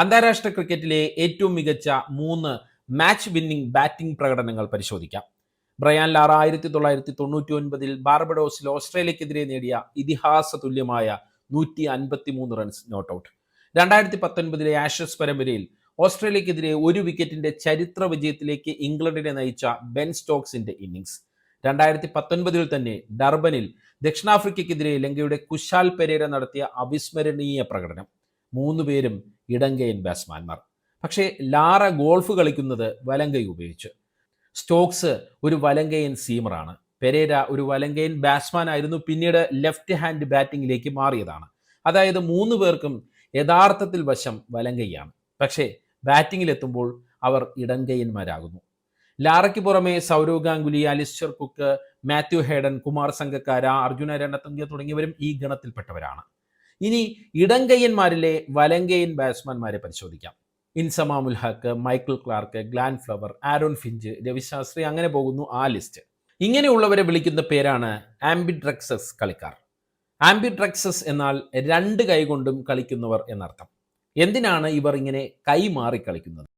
അന്താരാഷ്ട്ര ക്രിക്കറ്റിലെ ഏറ്റവും മികച്ച മൂന്ന് മാച്ച് വിന്നിംഗ് ബാറ്റിംഗ് പ്രകടനങ്ങൾ പരിശോധിക്കാം. ബ്രയാൻ ലാറ ആയിരത്തി തൊള്ളായിരത്തി തൊണ്ണൂറ്റി ഒൻപതിൽ ബാർബഡോസിൽ ഓസ്ട്രേലിയക്കെതിരെ നേടിയ ഇതിഹാസ തുല്യമായ നൂറ്റി അൻപത്തി മൂന്ന് റൺസ് നോട്ട് ഔട്ട് രണ്ടായിരത്തി പത്തൊൻപതിലെ ആഷസ് പരമ്പരയിൽ ഓസ്ട്രേലിയക്കെതിരെ ഒരു വിക്കറ്റിന്റെ ചരിത്ര വിജയത്തിലേക്ക് ഇംഗ്ലണ്ടിനെ നയിച്ച ബെൻ സ്റ്റോക്സിന്റെ ഇന്നിംഗ്സ് രണ്ടായിരത്തി പത്തൊൻപതിൽ തന്നെ ഡർബനിൽ ദക്ഷിണാഫ്രിക്കയ്ക്കെതിരെ ലങ്കയുടെ കുശാൽ പെരേര നടത്തിയ അവിസ്മരണീയ പ്രകടനം. മൂന്ന് പേരും ഇടങ്കയൻ ബാറ്റ്സ്മാൻമാർ പക്ഷേ ലാറ ഗോൾഫ് കളിക്കുന്നത് വലങ്കൈ ഉപയോഗിച്ച്. സ്റ്റോക്സ് ഒരു വലങ്കയൻ സീമറാണ് പെരേര ഒരു വലങ്കയൻ ബാറ്റ്സ്മാൻ ആയിരുന്നു പിന്നീട് ലെഫ്റ്റ് ഹാൻഡ് ബാറ്റിംഗിലേക്ക് മാറിയതാണ്. അതായത് മൂന്ന് പേർക്കും യഥാർത്ഥത്തിൽ വശം വലങ്കയ്യാണ് പക്ഷേ ബാറ്റിങ്ങിലെത്തുമ്പോൾ അവർ ഇടങ്കയ്യന്മാരാകുന്നു ലാറയ്ക്ക് പുറമെ Sourav Ganguly Alastair Cook Matthew Hayden Kumar Sangakkara Arjuna Ranatunga തുടങ്ങിയവരും ഈ ഗണത്തിൽപ്പെട്ടവരാണ്. ഇനി ഇടങ്കയ്യന്മാരിലെ വലങ്കയൻ ബാറ്റ്സ്മാൻമാരെ പരിശോധിക്കാം. Inzamamul Haq Michael Clarke Glenn Flower Aaron Finch Ravi Shastri അങ്ങനെ പോകുന്നു ആ ലിസ്റ്റ് ഇങ്ങനെയുള്ളവരെ വിളിക്കുന്ന പേരാണ് ആംബിഡ്രക്സസ് കളിക്കാർ. ആംബിഡ്രക്സസ് എന്നാൽ രണ്ട് കൈകൊണ്ടും കളിക്കുന്നവർ എന്നർത്ഥം. എന്തിനാണ് ഇവർ ഇങ്ങനെ കൈ മാറി കളിക്കുന്നത്?